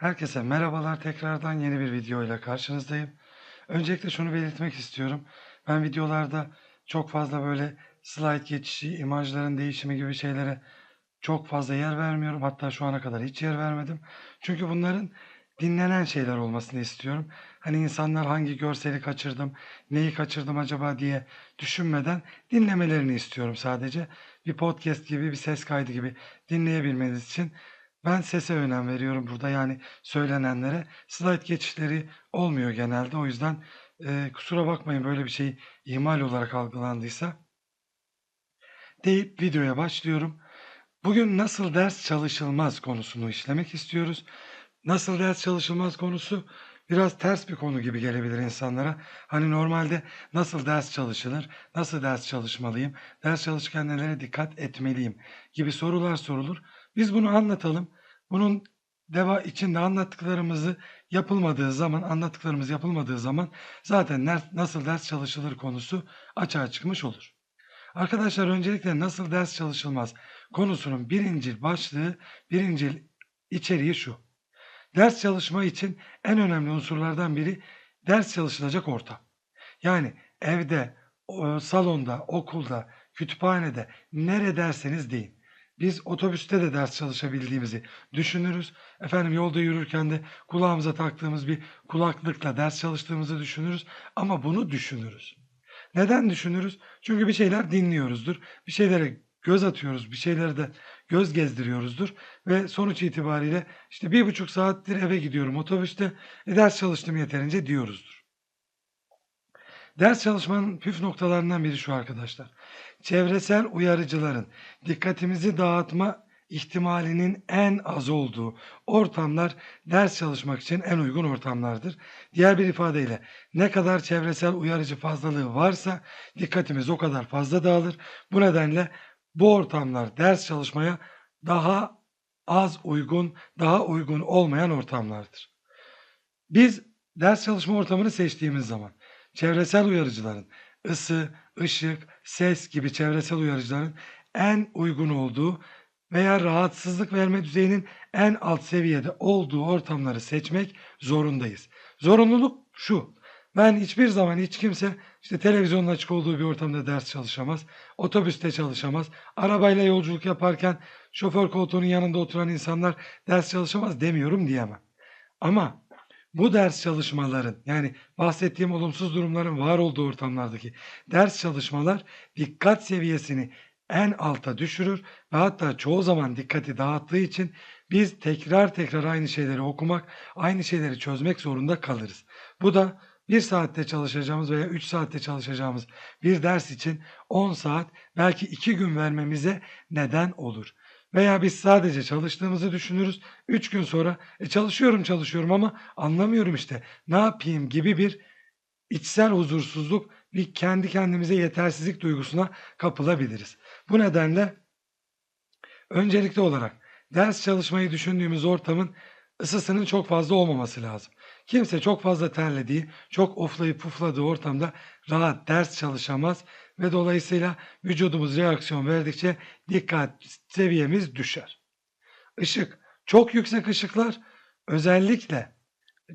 Herkese merhabalar tekrardan yeni bir video ile karşınızdayım. Öncelikle şunu belirtmek istiyorum. Ben videolarda çok fazla böyle slide geçişi, imajların değişimi gibi şeylere çok fazla yer vermiyorum. Hatta şu ana kadar hiç yer vermedim. Çünkü bunların dinlenen şeyler olmasını istiyorum. Hani insanlar hangi görseli kaçırdım, neyi kaçırdım acaba diye düşünmeden dinlemelerini istiyorum sadece. Bir podcast gibi, bir ses kaydı gibi dinleyebilmeniz için ben sese önem veriyorum burada yani söylenenlere. Slide geçişleri olmuyor genelde. O yüzden e, kusura bakmayın böyle bir şey ihmal olarak algılandıysa. Deyip videoya başlıyorum. Bugün nasıl ders çalışılmaz konusunu işlemek istiyoruz. Nasıl ders çalışılmaz konusu biraz ters bir konu gibi gelebilir insanlara. Hani normalde nasıl ders çalışılır, nasıl ders çalışmalıyım, ders çalışırken nelere dikkat etmeliyim gibi sorular sorulur. Biz bunu anlatalım. Bunun deva içinde anlattıklarımızı yapılmadığı zaman, anlattıklarımız yapılmadığı zaman zaten nasıl ders çalışılır konusu açığa çıkmış olur. Arkadaşlar öncelikle nasıl ders çalışılmaz konusunun birinci başlığı, birinci içeriği şu. Ders çalışma için en önemli unsurlardan biri ders çalışılacak ortam. Yani evde, salonda, okulda, kütüphanede, nere derseniz deyin. Biz otobüste de ders çalışabildiğimizi düşünürüz. Efendim yolda yürürken de kulağımıza taktığımız bir kulaklıkla ders çalıştığımızı düşünürüz. Ama bunu düşünürüz. Neden düşünürüz? Çünkü bir şeyler dinliyoruzdur. Bir şeylere göz atıyoruz. Bir şeylere de göz gezdiriyoruzdur. Ve sonuç itibariyle işte bir buçuk saattir eve gidiyorum otobüste. E, ders çalıştım yeterince diyoruzdur. Ders çalışmanın püf noktalarından biri şu arkadaşlar. Çevresel uyarıcıların dikkatimizi dağıtma ihtimalinin en az olduğu ortamlar ders çalışmak için en uygun ortamlardır. Diğer bir ifadeyle ne kadar çevresel uyarıcı fazlalığı varsa dikkatimiz o kadar fazla dağılır. Bu nedenle bu ortamlar ders çalışmaya daha az uygun, daha uygun olmayan ortamlardır. Biz ders çalışma ortamını seçtiğimiz zaman çevresel uyarıcıların ısı, ışık, ses gibi çevresel uyarıcıların en uygun olduğu veya rahatsızlık verme düzeyinin en alt seviyede olduğu ortamları seçmek zorundayız. Zorunluluk şu. Ben hiçbir zaman hiç kimse işte televizyonun açık olduğu bir ortamda ders çalışamaz, otobüste çalışamaz, arabayla yolculuk yaparken şoför koltuğunun yanında oturan insanlar ders çalışamaz demiyorum diyemem. Ama bu ders çalışmaların yani bahsettiğim olumsuz durumların var olduğu ortamlardaki ders çalışmalar dikkat seviyesini en alta düşürür ve hatta çoğu zaman dikkati dağıttığı için biz tekrar tekrar aynı şeyleri okumak, aynı şeyleri çözmek zorunda kalırız. Bu da bir saatte çalışacağımız veya 3 saatte çalışacağımız bir ders için 10 saat belki 2 gün vermemize neden olur. Veya biz sadece çalıştığımızı düşünürüz. Üç gün sonra e çalışıyorum çalışıyorum ama anlamıyorum işte ne yapayım gibi bir içsel huzursuzluk, bir kendi kendimize yetersizlik duygusuna kapılabiliriz. Bu nedenle öncelikli olarak ders çalışmayı düşündüğümüz ortamın ısısının çok fazla olmaması lazım. Kimse çok fazla terlediği, çok oflayıp pufladığı ortamda rahat ders çalışamaz ve dolayısıyla vücudumuz reaksiyon verdikçe dikkat seviyemiz düşer. Işık, çok yüksek ışıklar özellikle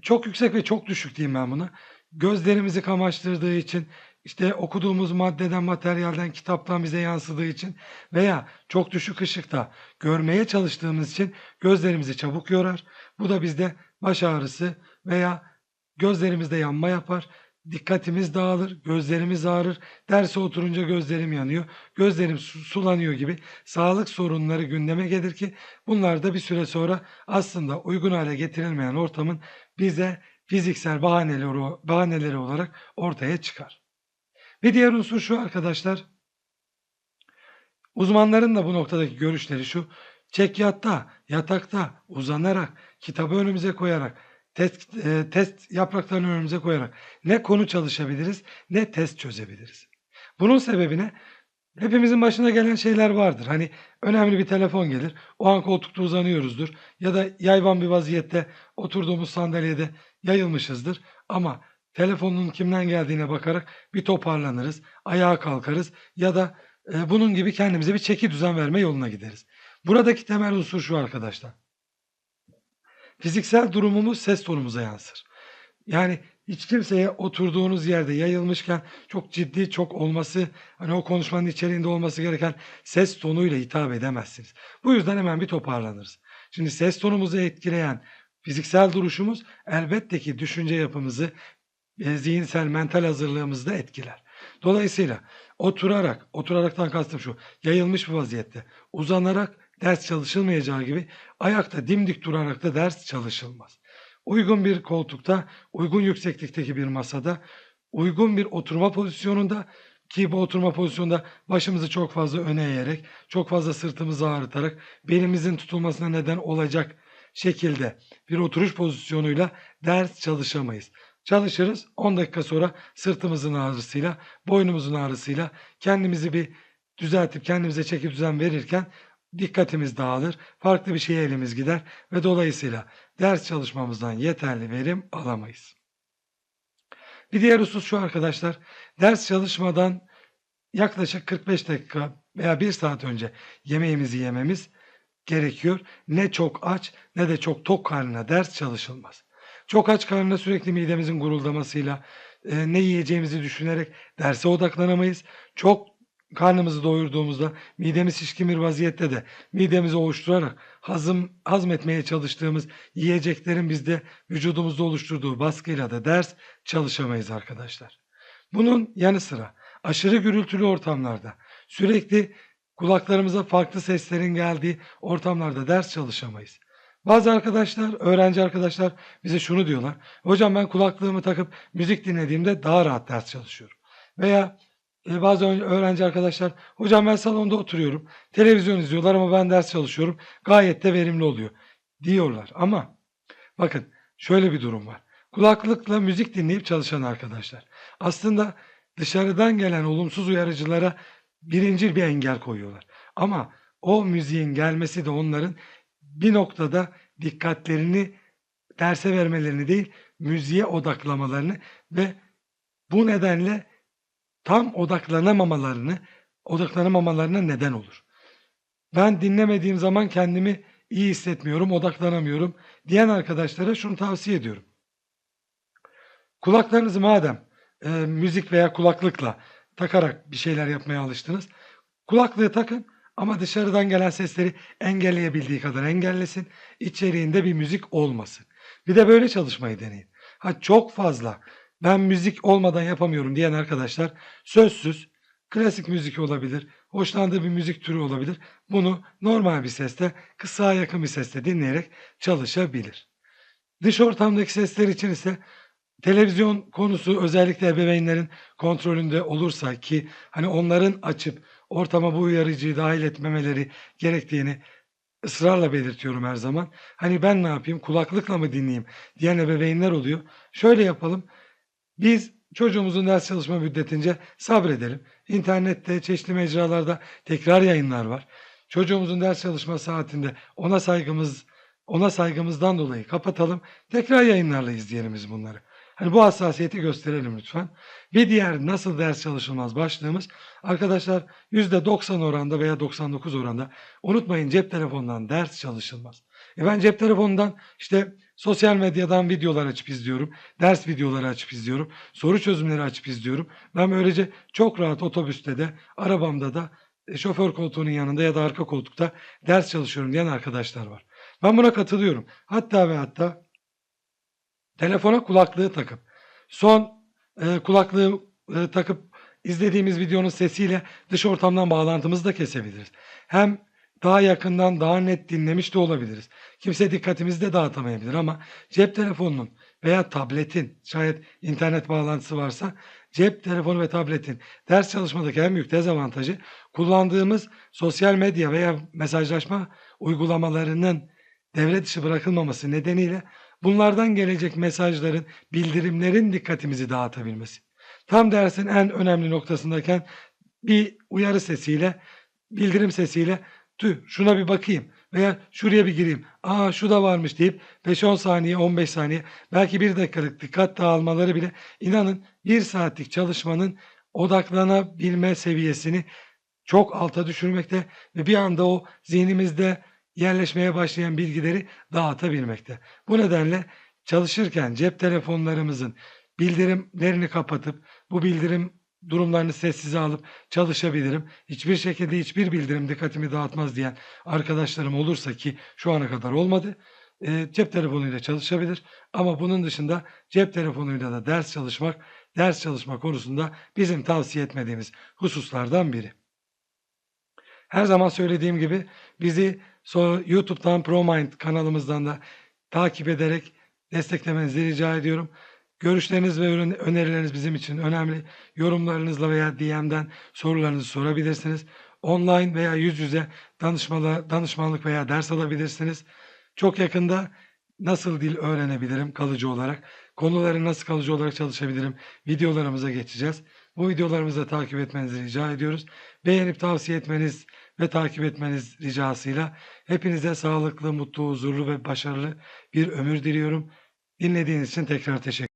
çok yüksek ve çok düşük diyeyim ben buna. Gözlerimizi kamaştırdığı için işte okuduğumuz maddeden, materyalden, kitaptan bize yansıdığı için veya çok düşük ışıkta görmeye çalıştığımız için gözlerimizi çabuk yorar. Bu da bizde baş ağrısı veya gözlerimizde yanma yapar. Dikkatimiz dağılır, gözlerimiz ağrır, derse oturunca gözlerim yanıyor, gözlerim sulanıyor gibi sağlık sorunları gündeme gelir ki bunlar da bir süre sonra aslında uygun hale getirilmeyen ortamın bize fiziksel bahaneleri, bahaneleri olarak ortaya çıkar. Bir diğer unsur şu arkadaşlar, uzmanların da bu noktadaki görüşleri şu, çekyatta, yatakta, uzanarak, kitabı önümüze koyarak, test, e, test yapraklarını önümüze koyarak ne konu çalışabiliriz ne test çözebiliriz. Bunun sebebine hepimizin başına gelen şeyler vardır. Hani önemli bir telefon gelir. O an koltukta uzanıyoruzdur. Ya da yayvan bir vaziyette oturduğumuz sandalyede yayılmışızdır. Ama telefonun kimden geldiğine bakarak bir toparlanırız. Ayağa kalkarız. Ya da e, bunun gibi kendimize bir çeki düzen verme yoluna gideriz. Buradaki temel unsur şu arkadaşlar. Fiziksel durumumuz ses tonumuza yansır. Yani hiç kimseye oturduğunuz yerde yayılmışken çok ciddi, çok olması, hani o konuşmanın içeriğinde olması gereken ses tonuyla hitap edemezsiniz. Bu yüzden hemen bir toparlanırız. Şimdi ses tonumuzu etkileyen fiziksel duruşumuz elbette ki düşünce yapımızı, e, zihinsel, mental hazırlığımızı da etkiler. Dolayısıyla oturarak, oturaraktan kastım şu, yayılmış bir vaziyette, uzanarak ders çalışılmayacağı gibi ayakta dimdik durarak da ders çalışılmaz. Uygun bir koltukta, uygun yükseklikteki bir masada, uygun bir oturma pozisyonunda ki bu oturma pozisyonunda başımızı çok fazla öne eğerek, çok fazla sırtımızı ağrıtarak belimizin tutulmasına neden olacak şekilde bir oturuş pozisyonuyla ders çalışamayız. Çalışırız 10 dakika sonra sırtımızın ağrısıyla, boynumuzun ağrısıyla kendimizi bir düzeltip kendimize çeki düzen verirken dikkatimiz dağılır, farklı bir şeye elimiz gider ve dolayısıyla ders çalışmamızdan yeterli verim alamayız. Bir diğer husus şu arkadaşlar, ders çalışmadan yaklaşık 45 dakika veya 1 saat önce yemeğimizi yememiz gerekiyor. Ne çok aç ne de çok tok karnına ders çalışılmaz. Çok aç karnına sürekli midemizin guruldamasıyla e, ne yiyeceğimizi düşünerek derse odaklanamayız. Çok karnımızı doyurduğumuzda midemiz şişkin bir vaziyette de midemizi oluşturarak hazım hazmetmeye çalıştığımız yiyeceklerin bizde vücudumuzda oluşturduğu baskıyla da ders çalışamayız arkadaşlar. Bunun yanı sıra aşırı gürültülü ortamlarda sürekli kulaklarımıza farklı seslerin geldiği ortamlarda ders çalışamayız. Bazı arkadaşlar, öğrenci arkadaşlar bize şunu diyorlar. Hocam ben kulaklığımı takıp müzik dinlediğimde daha rahat ders çalışıyorum. Veya e, bazı öğrenci arkadaşlar, hocam ben salonda oturuyorum, televizyon izliyorlar ama ben ders çalışıyorum, gayet de verimli oluyor diyorlar. Ama bakın şöyle bir durum var. Kulaklıkla müzik dinleyip çalışan arkadaşlar aslında dışarıdan gelen olumsuz uyarıcılara birincil bir engel koyuyorlar. Ama o müziğin gelmesi de onların bir noktada dikkatlerini derse vermelerini değil, müziğe odaklamalarını ve bu nedenle tam odaklanamamalarını, odaklanamamalarına neden olur. Ben dinlemediğim zaman kendimi iyi hissetmiyorum, odaklanamıyorum diyen arkadaşlara şunu tavsiye ediyorum. Kulaklarınızı madem e, müzik veya kulaklıkla takarak bir şeyler yapmaya alıştınız. Kulaklığı takın ama dışarıdan gelen sesleri engelleyebildiği kadar engellesin. İçeriğinde bir müzik olmasın. Bir de böyle çalışmayı deneyin. Ha çok fazla ben müzik olmadan yapamıyorum diyen arkadaşlar sözsüz klasik müzik olabilir, hoşlandığı bir müzik türü olabilir. Bunu normal bir seste, kısa yakın bir seste dinleyerek çalışabilir. Dış ortamdaki sesler için ise televizyon konusu özellikle ebeveynlerin kontrolünde olursa ki hani onların açıp ortama bu uyarıcıyı dahil etmemeleri gerektiğini ısrarla belirtiyorum her zaman. Hani ben ne yapayım kulaklıkla mı dinleyeyim diyen ebeveynler oluyor. Şöyle yapalım. Biz çocuğumuzun ders çalışma müddetince sabredelim. İnternette, çeşitli mecralarda tekrar yayınlar var. Çocuğumuzun ders çalışma saatinde ona saygımız ona saygımızdan dolayı kapatalım. Tekrar yayınlarla izleyelim bunları. Hani bu hassasiyeti gösterelim lütfen. Bir diğer nasıl ders çalışılmaz başlığımız arkadaşlar %90 oranda veya 99 oranda unutmayın cep telefonundan ders çalışılmaz. E ben cep telefonundan işte sosyal medyadan videolar açıp izliyorum. Ders videoları açıp izliyorum. Soru çözümleri açıp izliyorum. Ben böylece çok rahat otobüste de arabamda da e, şoför koltuğunun yanında ya da arka koltukta ders çalışıyorum diyen arkadaşlar var. Ben buna katılıyorum. Hatta ve hatta telefona kulaklığı takıp son e, kulaklığı e, takıp izlediğimiz videonun sesiyle dış ortamdan bağlantımızı da kesebiliriz. Hem daha yakından daha net dinlemiş de olabiliriz. Kimse dikkatimizi de dağıtamayabilir ama cep telefonunun veya tabletin şayet internet bağlantısı varsa cep telefonu ve tabletin ders çalışmadaki en büyük dezavantajı kullandığımız sosyal medya veya mesajlaşma uygulamalarının devre dışı bırakılmaması nedeniyle bunlardan gelecek mesajların, bildirimlerin dikkatimizi dağıtabilmesi. Tam dersin en önemli noktasındayken bir uyarı sesiyle, bildirim sesiyle tüh şuna bir bakayım veya şuraya bir gireyim. Aa şu da varmış deyip 5-10 saniye 15 saniye belki 1 dakikalık dikkat dağılmaları bile inanın 1 saatlik çalışmanın odaklanabilme seviyesini çok alta düşürmekte ve bir anda o zihnimizde yerleşmeye başlayan bilgileri dağıtabilmekte. Bu nedenle çalışırken cep telefonlarımızın bildirimlerini kapatıp bu bildirim durumlarını sessize alıp çalışabilirim. Hiçbir şekilde hiçbir bildirim dikkatimi dağıtmaz diyen arkadaşlarım olursa ki şu ana kadar olmadı. e, cep telefonuyla çalışabilir ama bunun dışında cep telefonuyla da ders çalışmak, ders çalışma konusunda bizim tavsiye etmediğimiz hususlardan biri. Her zaman söylediğim gibi bizi YouTube'dan ProMind kanalımızdan da takip ederek desteklemenizi rica ediyorum. Görüşleriniz ve ön- önerileriniz bizim için önemli. Yorumlarınızla veya DM'den sorularınızı sorabilirsiniz. Online veya yüz yüze danışmalı, danışmanlık veya ders alabilirsiniz. Çok yakında nasıl dil öğrenebilirim kalıcı olarak, konuları nasıl kalıcı olarak çalışabilirim videolarımıza geçeceğiz. Bu videolarımızı da takip etmenizi rica ediyoruz. Beğenip tavsiye etmeniz ve takip etmeniz ricasıyla hepinize sağlıklı, mutlu, huzurlu ve başarılı bir ömür diliyorum. Dinlediğiniz için tekrar teşekkür